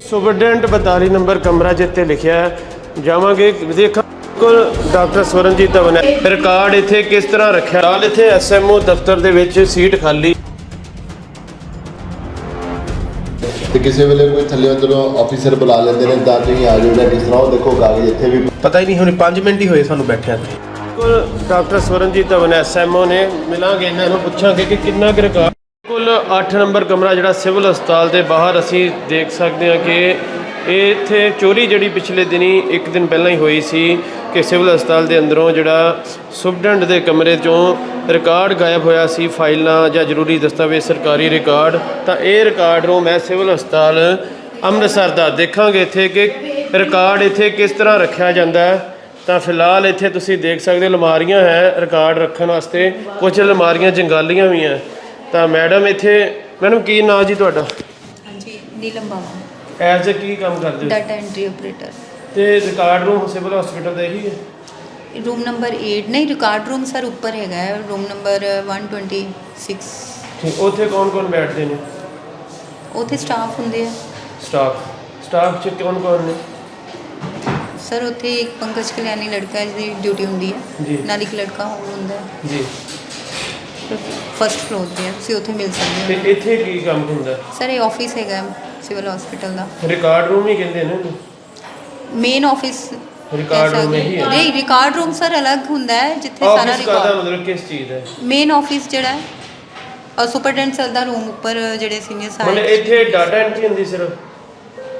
Superintendent 42 number ਕਮਰਾ ਜਿੱਤੇ ਲਿਖਿਆ ਹੈ। ਜਾਵਾਂਗੇ ਦੇਖਾਂ ਕੋਲ ਡਾਕਟਰ ਸਵਰਨਜੀਤ ਧਵਨ ਹੈ ਰਿਕਾਰਡ ਇੱਥੇ ਕਿਸ ਤਰ੍ਹਾਂ ਰੱਖਿਆ? ਨਾਲ ਇੱਥੇ ਐਸਐਮਓ ਦਫ਼ਤਰ ਦੇ ਵਿੱਚ ਸੀਟ ਖਾਲੀ। ਤੇ ਕਿਸੇ ਵੇਲੇ ਕੋਈ ਥੱਲੇ ਅੰਦਰੋਂ ਆਫੀਸਰ ਬੁਲਾ ਲੈਂਦੇ ਨੇ ਤਾਂ ਤੁਸੀਂ ਆ ਜਾਓ ਜਾਂ ਕਿਸ ਤਰ੍ਹਾਂ ਉਹ ਦੇਖੋ ਕਾਗਜ਼ ਇੱਥੇ ਵੀ। ਪਤਾ ਹੀ ਨਹੀਂ ਹੁਣ 5 ਮਿੰਟ ਹੀ ਹੋਏ ਸਾਨੂੰ ਬੈਠਿਆਂ ਤੇ ਕੋਲ ਡਾਕਟਰ ਸਵਰਨਜੀਤ ਧਵਨ ਐਸਐਮਓ ਨੇ। ਮਿਲਾਂਗੇ ਇਹਨਾਂ ਨੂੰ ਪੁੱਛਾਂਗੇ ਕਿ ਕਿੰਨਾ ਕੁ ਰਿਕਾਰਡ ਕੁੱਲ 8 ਨੰਬਰ ਕਮਰਾ ਜਿਹੜਾ ਸਿਵਲ ਹਸਪਤਾਲ ਦੇ ਬਾਹਰ ਅਸੀਂ ਦੇਖ ਸਕਦੇ ਹਾਂ ਕਿ ਇਹ ਇੱਥੇ ਚੋਰੀ ਜਿਹੜੀ ਪਿਛਲੇ ਦਿਨੀ ਇੱਕ ਦਿਨ ਪਹਿਲਾਂ ਹੀ ਹੋਈ ਸੀ ਕਿ ਸਿਵਲ ਹਸਪਤਾਲ ਦੇ ਅੰਦਰੋਂ ਜਿਹੜਾ ਸੁਪਰਡੈਂਟ ਦੇ ਕਮਰੇ ਚੋਂ ਰਿਕਾਰਡ ਗਾਇਬ ਹੋਇਆ ਸੀ ਫਾਈਲਾਂ ਜਾਂ ਜ਼ਰੂਰੀ ਦਸਤਾਵੇਜ਼, ਸਰਕਾਰੀ ਰਿਕਾਰਡ। ਤਾਂ ਇਹ ਰਿਕਾਰਡ ਨੂੰ ਮੈਂ ਸਿਵਲ ਹਸਪਤਾਲ ਅੰਮ੍ਰਿਤਸਰ ਦਾ ਦੇਖਾਂਗੇ ਇੱਥੇ ਕਿ ਰਿਕਾਰਡ ਇੱਥੇ ਕਿਸ ਤਰ੍ਹਾਂ ਰੱਖਿਆ ਜਾਂਦਾ ਹੈ। ਤਾਂ ਫਿਲਹਾਲ ਇੱਥੇ ਤੁਸੀਂ ਦੇਖ ਸਕਦੇ ਹੋ, ਅਲਮਾਰੀਆਂ ਹੈ ਰਿਕਾਰਡ ਰੱਖਣ ਵਾਸਤੇ। ਕੁਝ ਅਲਮਾਰੀਆਂ ਜੰਗਾਲੀਆਂ ਵੀ ਹੈ। ਤਾਂ ਮੈਡਮ ਇੱਥੇ ਮੈਡਮ ਕੀ ਨਾਂ ਜੀ ਤੁਹਾਡਾ? ਹਾਂਜੀ ਨੀਲਮ ਬਾਵਾ। ਐਜ਼ ਅ ਕੀ ਕੰਮ ਕਰਦੇ ਹੋ? ਡਾਟਾ ਐਂਟਰੀ ਆਪਰੇਟਰ ਤੇ ਰਿਕਾਰਡ ਰੂਮ ਸਿਵਲ ਹਸਪੀਟਲ ਦਾ ਇਹੀ ਹੈ? ਰੂਮ ਨੰਬਰ 8 ਨਹੀਂ ਰਿਕਾਰਡ ਰੂਮ ਸਰ ਉੱਪਰ ਹੈਗਾ ਹੈ। ਰੂਮ ਨੰਬਰ 126 ਠੀਕ ਉੱਥੇ ਕੌਣ ਕੌਣ ਬੈਠਦੇ ਨੇ? ਉੱਥੇ ਸਟਾਫ ਹੁੰਦੇ ਆ। ਸਟਾਫ ਸਟਾਫ ਚ ਕੌਣ ਕੌਣ ਨੇ? ਸਰ ਉੱਥੇ ਇੱਕ ਪੰਕਜ ਕਲਿਆਣੀ ਲੜਕਾ ਜਿਹਦੀ ਡਿਊਟੀ ਹੁੰਦੀ ਜੀ। ਹੈ ਨਾਲ ਇੱਕ ਲੜਕਾ ਹੋਰ ਹੁੰਦਾ। ਹੈ ਜੀ। ਫਰਸਟ ਫਲੋਰ ਤੇ ਹੈ ਤੁਸੀਂ ਉੱਥੇ ਮਿਲ ਸਕਦੇ ਤੇ ਹੋ ਇੱਥੇ ਕੀ ਕੰਮ ਹੁੰਦਾ? ਸਰ ਇਹ ਆਫਿਸ ਹੈਗਾ ਸਿਵਲ ਹਸਪੀਟਲ ਦਾ। ਰਿਕਾਰਡ ਰੂਮ ਹੀ ਕਹਿੰਦੇ ਨੇ ਇਹਨੂੰ। ਮੇਨ ਆਫਿਸ Record room ਇਹੀ ਹੈ? ਨਹੀਂ ਰਿਕਾਰਡ ਰੂਮ ਸਰ ਅਲੱਗ ਹੁੰਦਾ ਹੈ ਜਿੱਥੇ ਸਾਰਾ ਆਫਿਸ ਕਾਹਦਾ ਰਿਕਾਰਡ ਮਤਲਬ ਕਿਸ ਚੀਜ਼ ਦਾ? ਹੈ? ਮੇਨ ਆਫਿਸ ਜਿਹੜਾ ਹੈ ਔਰ ਸੁਪਰਡੈਂਟ ਦਾ ਰੂਮ ਉੱਪਰ ਜਿਹੜੇ ਸੀਨੀਅਰ ਮਤਲਬ ਸਾਹਿਬ ਇੱਥੇ ਡਾਟਾ ਐਂਟਰੀ ਹੁੰਦੀ ਸਿਰਫ?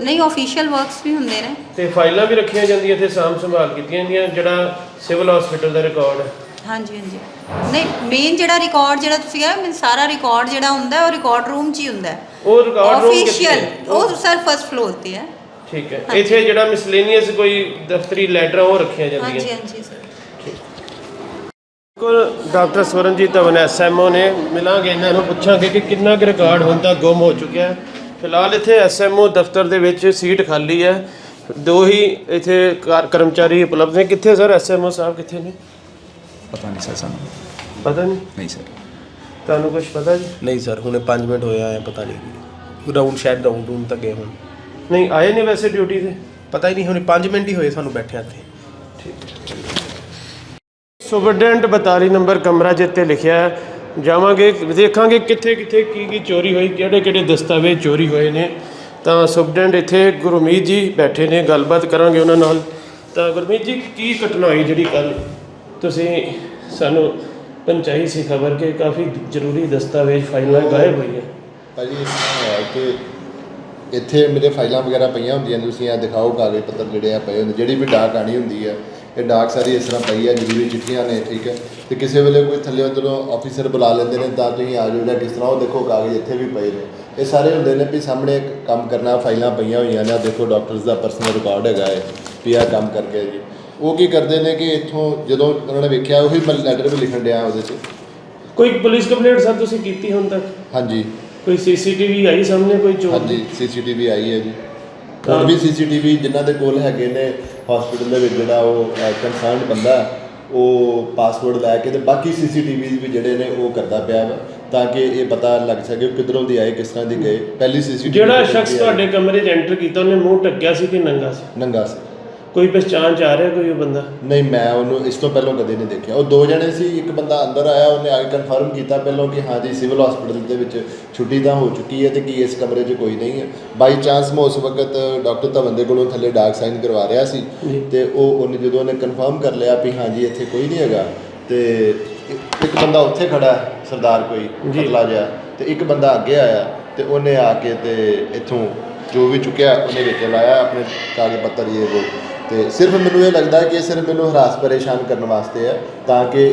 ਨਹੀਂ ਆਫੀਸ਼ੀਅਲ ਵਰਕਸ ਵੀ ਹੁੰਦੇ ਨੇ। ਤੇ ਫਾਈਲਾਂ ਵੀ ਰੱਖੀਆਂ ਜਾਂਦੀਆਂ ਇੱਥੇ ਸਾਂਭ ਸੰਭਾਲ ਕੀਤੀਆਂ ਜਾਂਦੀਆਂ ਜਿਹੜਾ ਸਿਵਲ ਹਸਪੀਟਲ ਦਾ ਰਿਕਾਰਡ ਹੈ। ਹਾਂਜੀ ਹਾਂਜੀ। ਨਹੀਂ ਮੇਨ ਜਿਹੜਾ ਰਿਕਾਰਡ ਜਿਹੜਾ ਤੁਸੀਂ ਕਿਹਾ ਮੈਂ ਸਾਰਾ ਰਿਕਾਰਡ ਜਿਹੜਾ ਹੁੰਦਾ ਹੈ, ਉਹ ਰਿਕਾਰਡ ਰੂਮ 'ਚ ਹੀ ਹੁੰਦਾ ਹੈ। ਉਹ ਰਿਕਾਰਡ ਰੂਮ ਆਫੀਸ਼ੀਅਲ ਉਹ ਸਰ ਫਸਟ ਫਲੋਰ ਤੇ ਹੈ। ਠੀਕ ਹੈ। ਇੱਥੇ ਜਿਹੜਾ ਮਿਸਲੇਨੀਅਸ ਕੋਈ ਦਫ਼ਤਰੀ ਲੈਟਰ ਉਹ ਰੱਖੀਆਂ ਹਾਂਜੀ ਜਾਂਦੀਆਂ ਹਾਂਜੀ ਸਰ ਕੋਲ ਡਾਕਟਰ ਸਵਰਨਜੀਤ ਧਵਨ ਐਸਐਮਓ ਨੇ ਮਿਲਾਂਗੇ ਇਹਨਾਂ ਨੂੰ ਪੁੱਛਾਂਗੇ ਕਿ ਕਿੰਨਾ ਕੁ ਰਿਕਾਰਡ ਹੁਣ ਤੱਕ ਗੁੰਮ ਹੋ ਚੁੱਕਿਆ ਹੈ। ਫਿਲਹਾਲ ਇੱਥੇ ਐਸਐਮਓ ਦਫ਼ਤਰ ਦੇ ਵਿੱਚ ਸੀਟ ਖਾਲੀ ਹੈ। ਦੋ ਹੀ ਇੱਥੇ ਕਾਰ- ਕਰਮਚਾਰੀ ਉਪਲਬਧ ਨੇ। ਕਿੱਥੇ ਸਰ ਐਸਐਮਓ ਸਾਹਿਬ ਕਿੱਥੇ ਨੇ? ਪਤਾ ਨਹੀਂ ਸਰ ਸਾਨੂੰ। ਪਤਾ ਨਹੀਂ? ਨਹੀਂ ਸਰ। ਤੁਹਾਨੂੰ ਕੁਝ ਪਤਾ ਜੀ? ਨਹੀਂ ਸਰ ਹੁਣੇ 5 ਮਿੰਟ ਹੋਏ ਆਏ ਪਤਾ ਨਹੀਂ। ਰਾਉਂਡ ਸ਼ਾਇਦ ਰਾਉਂਡ ਰੂਮ ਤੱਕ ਗਏ ਹੁਣ। ਨਹੀਂ ਆਏ ਨੇ ਵੈਸੇ ਡਿਊਟੀ ਤੇ? ਪਤਾ ਹੀ ਨਹੀਂ ਹੁਣ 5 ਮਿੰਟ ਹੀ ਹੋਏ ਸਾਨੂੰ ਬੈਠਿਆਂ ਤੇ। ਸੁਪਰਡੈਂਟ 42 ਨੰਬਰ ਕਮਰਾ ਜਿੱਤੇ ਲਿਖਿਆ ਹੈ। ਜਾਵਾਂਗੇ ਦੇਖਾਂਗੇ ਕਿੱਥੇ ਕਿੱਥੇ ਕੀ ਕੀ ਚੋਰੀ ਹੋਈ ਕਿਹੜੇ ਕਿਹੜੇ ਦਸਤਾਵੇਜ਼ ਚੋਰੀ ਹੋਏ ਨੇ। ਤਾਂ ਸੁਪਰਡੈਂਟ ਇੱਥੇ ਗੁਰਮੀਤ ਜੀ ਬੈਠੇ ਨੇ ਗੱਲਬਾਤ ਕਰਾਂਗੇ ਉਹਨਾਂ ਨਾਲ। ਤਾਂ ਗੁਰਮੀਤ ਜੀ ਕੀ ਘਟਨਾ ਹੋਈ ਜਿਹੜੀ ਕੱਲ ਤੁਸੀਂ ਸਾਨੂੰ ਪਹੁੰਚਾਈ ਸੀ ਖਬਰ ਕਿ ਕਾਫੀ ਜ਼ਰੂਰੀ ਦਸਤਾਵੇਜ਼, ਫਾਈਲਾਂ ਗਾਇਬ ਹੋਈਆਂ। ਭਾਜੀ, ਇਸ ਤਰ੍ਹਾਂ ਹੈ ਕਿ ਇੱਥੇ ਮੇਰੇ ਫਾਈਲਾਂ ਵਗੈਰਾ ਪਈਆਂ ਹੁੰਦੀਆਂ ਤੁਸੀਂ ਆ ਦਿਖਾਓ, ਕਾਗਜ਼ ਪੱਤਰ ਜਿਹੜੇ ਆ ਪਏ ਹੁੰਦੇ, ਜਿਹੜੀ ਵੀ ਡਾਕ ਆਣੀ ਹੁੰਦੀ ਹੈ ਇਹ ਡਾਕ ਸਾਰੀ ਇਸ ਤਰ੍ਹਾਂ ਪਈ ਹੈ ਜ਼ਰੂਰੀ ਚਿੱਠੀਆਂ ਨੇ, ਠੀਕ ਹੈ। ਤੇ ਕਿਸੇ ਵੇਲੇ ਕੋਈ ਥੱਲੇ ਅੰਦਰੋਂ ਆਫੀਸਰ ਬੁਲਾ ਲੈਂਦੇ ਨੇ, ਤਾਂ ਤੁਸੀਂ ਆ ਜਾਓ ਜਾਂ ਕਿਸ ਤਰ੍ਹਾਂ ਉਹ ਦੇਖੋ, ਕਾਗਜ਼ ਇੱਥੇ ਵੀ ਪਏ ਨੇ। ਇਹ ਸਾਰੇ ਹੁੰਦੇ ਨੇ ਵੀ ਸਾਹਮਣੇ ਕੰਮ ਕਰਨਾ, ਫਾਈਲਾਂ ਪਈਆਂ ਹੋਈਆਂ ਨੇ, ਆਹ ਦੇਖੋ ਡਾਕਟਰਸ ਦਾ ਪਰਸਨਲ ਰਿਕਾਰਡ ਹੈਗਾ ਹੈ ਵੀ ਆਹ ਕੰਮ ਕਰਕੇ ਜੀ। ਉਹ ਕੀ ਕਰਦੇ ਨੇ ਕਿ ਇੱਥੋਂ ਜਦੋਂ ਉਹਨਾਂ ਨੇ ਵੇਖਿਆ ਉਹੀ ਮੈਂ ਲੈਟਰ ਵੀ ਲਿਖਣ ਡਿਆ ਉਹਦੇ 'ਚ। ਕੋਈ ਪੁਲਿਸ ਕੰਪਲੇਂਟ ਸਰ ਤੁਸੀਂ ਕੀਤੀ ਹੁਣ ਤੱਕ? ਹਾਂਜੀ। ਕੋਈ ਸੀਸੀਟੀਵੀ ਆਈ ਸਾਹਮਣੇ ਕੋਈ ਚੋਰ? ਹਾਂਜੀ ਸੀਸੀਟੀਵੀ ਆਈ ਹੈ ਜੀ। ਹੋਰ ਵੀ ਸੀਸੀਟੀਵੀ ਜਿਨ੍ਹਾਂ ਦੇ ਕੋਲ ਹੈਗੇ ਨੇ ਹਸਪੀਟਲ ਦੇ ਵਿੱਚ ਜਿਹੜਾ ਉਹ ਕਨਸਰਨਡ ਬੰਦਾ ਹੈ, ਉਹ ਪਾਸਵਰਡ ਲੈ ਕੇ ਤੇ ਬਾਕੀ ਸੀਸੀਟੀਵੀਜ਼ ਵੀ ਜਿਹੜੇ ਨੇ ਉਹ ਕਰਦਾ ਪਿਆ ਵਾ ਤਾਂ ਕਿ ਇਹ ਪਤਾ ਲੱਗ ਸਕੇ ਕਿੱਧਰੋਂ ਦੀ ਆਏ ਕਿਸ ਤਰ੍ਹਾਂ ਦੀ ਗਏ। ਪਹਿਲੀ ਸੀਸੀਟੀਵੀ ਜਿਹੜਾ ਸ਼ਖਸ ਤੁਹਾਡੇ ਕਮਰੇ 'ਚ ਐਂਟਰ ਕੀਤਾ ਉਹਨੇ ਮੂੰਹ ਟੱਕਿਆ ਸੀ ਕਿ ਨੰਗਾ ਸੀ? ਨੰਗਾ ਸੀ। ਕੋਈ ਪਛਾਣ ਚ ਆ ਰਿਹਾ ਕੋਈ ਉਹ ਬੰਦਾ? ਨਹੀਂ ਮੈਂ ਉਹਨੂੰ ਇਸ ਤੋਂ ਪਹਿਲਾਂ ਕਦੇ ਨਹੀਂ ਦੇਖਿਆ। ਉਹ ਦੋ ਜਣੇ ਸੀ ਇੱਕ ਬੰਦਾ ਅੰਦਰ ਆਇਆ ਉਹਨੇ ਆ ਕੇ ਕਨਫਰਮ ਕੀਤਾ ਪਹਿਲਾਂ ਕਿ ਹਾਂ ਜੀ ਸਿਵਲ ਹਸਪੀਟਲ ਦੇ ਵਿੱਚ ਛੁੱਟੀ ਤਾਂ ਹੋ ਚੁੱਕੀ ਹੈ ਤੇ ਕੀ ਇਸ ਕਮਰੇ 'ਚ ਕੋਈ ਨਹੀਂ ਹੈ। ਬਾਈ ਚਾਂਸ ਮੈਂ ਉਸ ਵਕਤ ਡਾਕਟਰ ਧਵਨ ਦੇ ਕੋਲੋਂ ਥੱਲੇ ਡਾਕ ਸਾਈਨ ਕਰਵਾ ਰਿਹਾ ਸੀ ਤੇ ਉਹ ਉਹਨੇ ਜਦੋਂ ਉਹਨੇ ਕਨਫਰਮ ਕਰ ਲਿਆ ਵੀ ਹਾਂ ਜੀ ਇੱਥੇ ਕੋਈ ਨਹੀਂ ਹੈਗਾ ਤੇ ਇੱਕ- ਬੰਦਾ ਉੱਥੇ ਖੜਾ ਸਰਦਾਰ ਕੋਈ ਪਤਲਾ ਜਿਹਾ ਤੇ ਇੱਕ ਬੰਦਾ ਅੱਗੇ ਆਇਆ ਤੇ ਉਹਨੇ ਆ ਕੇ ਤੇ ਇੱਥੋਂ ਜੋ ਵੀ ਚੁੱਕਿਆ ਉਹਨੇ ਵਿੱਚ ਲਾਇਆ ਆਪਣੇ ਕਾਗਜ਼ ਪੱਤਰ ਇਹ ਉਹ ਤੇ ਸਿਰਫ ਮੈਨੂੰ ਇਹ ਲੱਗਦਾ ਕਿ ਇਹ ਸਿਰਫ ਮੈਨੂੰ ਹਰਾਸ ਪਰੇਸ਼ਾਨ ਕਰਨ ਵਾਸਤੇ ਹੈ ਤਾਂ ਕਿ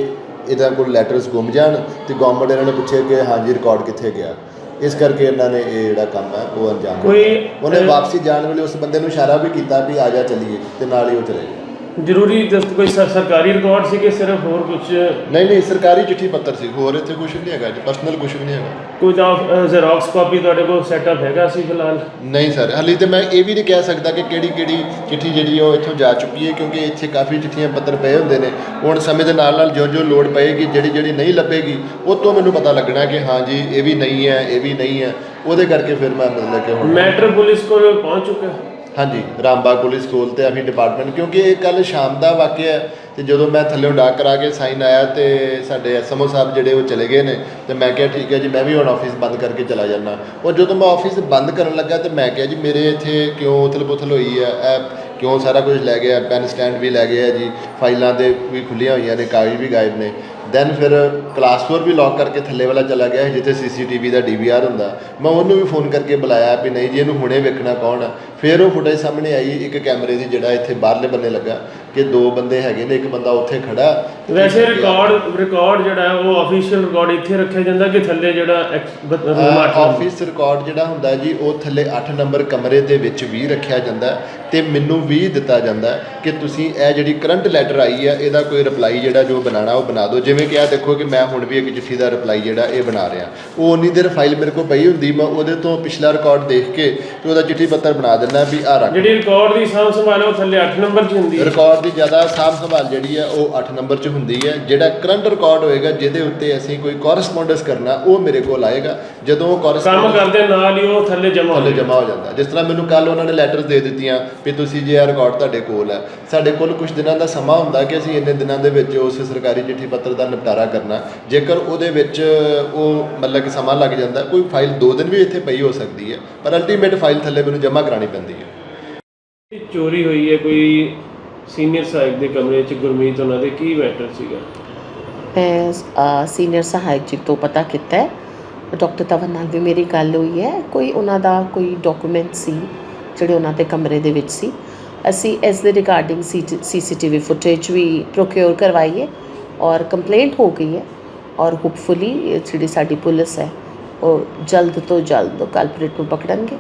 ਇਹਦਾ ਕੋਲ ਲੈਟਰਸ ਗੁੰਮ ਜਾਣ ਤੇ ਗਵਰਨਮੈਂਟ ਇਹਨਾਂ ਨੇ ਪੁੱਛੇ ਕਿ ਹਾਂਜੀ ਰਿਕਾਰਡ ਕਿੱਥੇ ਗਿਆ ਇਸ ਕਰਕੇ ਇਹਨਾਂ ਨੇ ਇਹ ਜਿਹੜਾ ਕੰਮ ਹੈ ਉਹ ਅੰਜਾਮ ਕੋਈ। ਉਹਨੇ ਵਾਪਸੀ ਜਾਣ ਵੇਲੇ ਉਸ ਬੰਦੇ ਨੂੰ ਇਸ਼ਾਰਾ ਵੀ ਕੀਤਾ ਵੀ ਆ ਜਾ ਚੱਲੀਏ ਤੇ ਨਾਲ ਹੀ ਉਹ ਚਲੇ ਗਏ ਜ਼ਰੂਰੀ ਦਸਤ ਕੋਈ ਸਰਕਾਰੀ ਰਿਕਾਰਡ ਸੀ ਕਿ ਸਿਰਫ ਹੋਰ ਕੁਝ ਨਹੀਂ ਨਹੀਂ ਸਰਕਾਰੀ ਚਿੱਠੀ ਪੱਤਰ ਸੀ ਹੋਰ ਇੱਥੇ ਕੁਝ ਨਹੀਂ ਹੈਗਾ ਜੀ ਪਰਸਨਲ ਕੁਝ ਵੀ ਨਹੀਂ ਹੈਗਾ। ਕੋਈ ਤਾਂ ਜ਼ੈਰੋਕਸ ਕਾਪੀ ਤੁਹਾਡੇ ਕੋਲ ਸੈਟਅਪ ਹੈਗਾ ਸੀ ਫਿਲਹਾਲ? ਨਹੀਂ ਸਰ ਹਾਲੇ ਤੇ ਮੈਂ ਇਹ ਵੀ ਨਹੀਂ ਕਹਿ ਸਕਦਾ ਕਿ ਕਿਹੜੀ ਕਿਹੜੀ ਚਿੱਠੀ ਜਿਹੜੀ ਉਹ ਇੱਥੋਂ ਜਾ ਚੁੱਕੀ ਹੈ ਕਿਉਂਕਿ ਇੱਥੇ ਕਾਫੀ ਚਿੱਠੀਆਂ ਪੱਤਰ ਪਏ ਹੁੰਦੇ ਨੇ। ਹੁਣ ਸਮੇਂ ਦੇ ਨਾਲ ਨਾਲ ਜੋ ਜੋ ਲੋੜ ਪਏਗੀ ਜਿਹੜੀ ਜਿਹੜੀ ਨਹੀਂ ਲੱਭੇਗੀ ਉਹ ਤੋਂ ਮੈਨੂੰ ਪਤਾ ਲੱਗਣਾ ਕਿ ਹਾਂ ਜੀ ਇਹ ਵੀ ਨਹੀਂ ਹੈ ਇਹ ਵੀ ਨਹੀਂ ਹੈ। ਉਹਦੇ ਕਰਕੇ ਫਿਰ ਮੈਂ ਮਤਲਬ ਕਿ ਹੁਣ ਮੈਟਰ ਪੁਲਿਸ ਕੋਲ ਪਹੁੰਚ ਚੁੱਕਾ। ਹੈ? ਹਾਂਜੀ, ਰਾਮਬਾਗ ਪੁਲਿਸ ਸਕੂਲ ਤੇ ਅਸੀਂ ਡਿਪਾਰਟਮੈਂਟ ਕਿਉਂਕਿ ਇਹ ਕੱਲ ਸ਼ਾਮ ਦਾ ਵਾਕਿਆ ਹੈ ਤੇ ਜਦੋਂ ਮੈਂ ਥੱਲੇੋਂ ਡਾਕ ਕਰਾ ਕੇ ਸਾਈਨ ਆਇਆ ਤੇ ਸਾਡੇ ਐਸਐਮਓ ਸਾਹਿਬ ਜਿਹੜੇ ਉਹ ਚਲੇ ਗਏ ਨੇ ਤੇ ਮੈਂ ਕਿਹਾ, ਠੀਕ ਹੈ ਜੀ, ਮੈਂ ਵੀ ਹੁਣ ਆਫਿਸ ਬੰਦ ਕਰਕੇ ਚਲਾ ਜਾਣਾ ਉਹ ਜਦੋਂ ਮੈਂ ਆਫਿਸ ਬੰਦ ਕਰਨ ਲੱਗਾ ਤੇ ਮੈਂ ਕਿਹਾ, ਜੀ, ਮੇਰੇ ਇੱਥੇ ਕਿਉਂ ਉਥਲ-ਪੁਥਲ ਹੋਈ ਹੈ? ਇਹ ਕਿਉਂ ਸਾਰਾ ਕੁਝ ਲੈ ਗਿਆ? ਪੈਨ ਸਟੈਂਡ ਵੀ ਲੈ ਗਿਆ ਜੀ, ਫਾਈਲਾਂ ਦੇ ਵੀ ਖੁੱਲੀਆਂ ਹੋਈਆਂ ਨੇ, ਕਾਗਜ਼ ਵੀ ਗਾਇਬ ਨੇ। ਦੈਨ ਫਿਰ ਕਲਾਸ 4 ਵੀ ਲੌਕ ਕਰਕੇ ਥੱਲੇ ਵਾਲਾ ਚਲਾ ਗਿਆ ਸੀ, ਜਿੱਥੇ ਸੀਸੀਟੀਵੀ ਦਾ ਡੀਵੀਆਰ ਹੁੰਦਾ। ਮੈਂ ਉਹਨੂੰ ਵੀ ਫੋਨ ਕਰਕੇ ਬੁਲਾਇਆ ਵੀ ਨਹੀਂ ਜੀ, ਇਹਨੂੰ ਹੁਣੇ ਵੇਖਣਾ ਕੌਣ ਆ। ਫਿਰ ਉਹ ਫੁਟੇਜ ਸਾਹਮਣੇ ਆਈ, ਇੱਕ ਕੈਮਰੇ ਦੀ ਜਿਹੜਾ ਇੱਥੇ ਬਾਹਰਲੇ ਬੰਨੇ ਲੱਗਾ। ਕਿ ਦੋ ਬੰਦੇ ਹੈਗੇ ਨੇ ਇੱਕ ਬੰਦਾ ਉੱਥੇ ਖੜਾ ਵੈਸੇ ਰਿਕਾਰਡ ਰਿਕਾਰਡ ਜਿਹੜਾ ਹੈ ਉਹ ਅਫੀਸ਼ੀਅਲ ਰਿਕਾਰਡ ਇੱਥੇ ਰੱਖਿਆ ਜਾਂਦਾ ਕਿ ਥੱਲੇ ਜਿਹੜਾ? ਆਫਿਸ ਰਿਕਾਰਡ ਜਿਹੜਾ ਹੁੰਦਾ ਜੀ ਉਹ ਥੱਲੇ 8 ਨੰਬਰ ਕਮਰੇ ਦੇ ਵਿੱਚ ਵੀ ਰੱਖਿਆ ਜਾਂਦਾ ਤੇ ਮੈਨੂੰ ਵੀ ਦਿੱਤਾ ਜਾਂਦਾ ਕਿ ਤੁਸੀਂ ਇਹ ਜਿਹੜੀ ਕਰੰਟ ਲੈਟਰ ਆਈ ਹੈ ਇਹਦਾ ਕੋਈ ਰਿਪਲਾਈ ਜਿਹੜਾ ਜੋ ਬਣਾਉਣਾ ਉਹ ਬਣਾ ਦਿਓ। ਜਿਵੇਂ ਕਿ ਆ ਦੇਖੋ ਕਿ ਮੈਂ ਹੁਣ ਵੀ ਇੱਕ ਚਿੱਠੀ ਦਾ ਰਿਪਲਾਈ ਜਿਹੜਾ ਇਹ ਬਣਾ ਰਿਹਾ। ਉਹ ਉਨੀ ਦੇਰ ਫਾਈਲ ਮੇਰੇ ਕੋਲ ਪਈ ਹੁੰਦੀ ਮੈਂ ਉਹਦੇ ਤੋਂ ਪਿਛਲਾ ਰਿਕਾਰਡ ਦੇਖ ਕੇ ਤੇ ਉਹਦਾ ਚਿੱਠੀ ਪੱਤਰ ਬਣਾ ਦਿੰਦਾ ਵੀ ਆ ਰੱਖ। ਜਿਹੜੀ ਰਿਕਾਰਡ ਦੀ ਸਾਂਭ ਸੰਭਾਲ ਉਹ ਥੱਲੇ 8 ਨੰਬਰ 'ਚ ਹੁੰਦੀ ਹੈ। ਰਿਕਾਰਡ ਦੀ ਜ਼ਿਆਦਾ ਸਾਂਭ ਸੰਭਾਲ ਜਿਹੜੀ ਹੈ ਉਹ 8 ਨੰਬਰ 'ਚ ਹੁੰਦੀ ਹੈ। ਜਿਹੜਾ ਕਰੰਟ ਰਿਕਾਰਡ ਹੋਏਗਾ ਜਿਹਦੇ ਉੱਤੇ ਅਸੀਂ ਕੋਈ ਕੋਰਸਪੋਂਡੈਂਸ ਕਰਨਾ ਉਹ ਮੇਰੇ ਕੋਲ ਆਏਗਾ। ਜਦੋਂ ਉਹ ਕੰਮ correspondence ਕਰਦੇ ਨਾਲ ਹੀ ਉਹ ਥੱਲੇ ਜਮਾ ਹੋ ਥੱਲੇ ਜਮਾ ਹੋ ਜਾਂਦਾ। ਜਿਸ ਤਰ੍ਹਾਂ ਮੈਨੂੰ ਕੱਲ ਉਹਨਾਂ ਨੇ ਲੈਟਰਸ ਦੇ ਦਿੱਤੀਆਂ ਵੀ ਤੁਸੀਂ ਜੇ ਇਹ ਰਿਕਾਰਡ ਤੁਹਾਡੇ ਕੋਲ ਹੈ। ਸਾਡੇ ਕੋਲ ਕੁਝ ਦਿਨਾਂ ਦਾ ਸਮਾਂ ਹੁੰਦਾ ਕਿ ਅਸੀਂ ਇੰਨੇ ਦਿਨਾਂ ਦੇ ਵਿੱਚ ਉਸ ਸਰਕਾਰੀ ਚਿੱਠੀ ਪੱਤਰ ਦਾ ਨਿਪਟਾਰਾ ਕਰਨਾ। ਜੇਕਰ ਉਹਦੇ ਵਿੱਚ ਉਹ ਮਤਲਬ ਕਿ ਸਮਾਂ ਲੱਗ ਜਾਂਦਾ ਕੋਈ ਫਾਈਲ 2 ਦਿਨ ਵੀ ਇੱਥੇ ਪਈ ਹੋ ਸਕਦੀ ਹੈ। ਪਰ ਅਲਟੀਮੇਟ ਫਾਈਲ ਥੱਲੇ ਮੈਨੂੰ ਜਮ੍ਹਾਂ ਕਰਾਣੀ ਪੈਂਦੀ ਹੈ। ਚੋਰੀ ਹੋਈ ਹੈ ਕੋਈ ਸੀਨੀਅਰ ਸਹਾਇਕ ਦੇ ਕਮਰੇ 'ਚ ਗੁਰਮੀਤ, ਉਹਨਾਂ ਦੇ ਕੀ ਮੈਟਰ ਸੀਗਾ? ਮੈਂ ਸੀਨੀਅਰ ਸਹਾਇਕ ਜੀ ਤੋਂ ਪਤਾ ਕੀਤਾ ਹੈ। ਡਾਕਟਰ ਤਵਨ ਨਾਲ ਵੀ ਮੇਰੀ ਗੱਲ ਹੋਈ ਹੈ। ਕੋਈ ਉਹਨਾਂ ਦਾ ਕੋਈ ਡਾਕੂਮੈਂਟ ਸੀ, ਜਿਹੜੇ ਉਹਨਾਂ ਦੇ ਕਮਰੇ ਦੇ ਵਿੱਚ ਸੀ। ਅਸੀਂ ਇਸ ਦੇ ਰਿਗਾਰਡਿੰਗ ਸੀਸੀਟੀਵੀ ਫੁਟੇਜ ਵੀ ਪ੍ਰੋਕਿਉਰ ਕਰਵਾਈ ਹੈ ਔਰ ਕੰਪਲੇਂਟ ਹੋ ਗਈ ਹੈ ਔਰ ਹੋਪਫੁਲੀ ਜਿਹੜੀ ਸਾਡੀ ਪੁਲਿਸ ਹੈ, ਉਹ ਜਲਦ ਤੋਂ ਜਲਦ ਕਲਪਰੇਟ ਨੂੰ ਪਕੜਨਗੇ।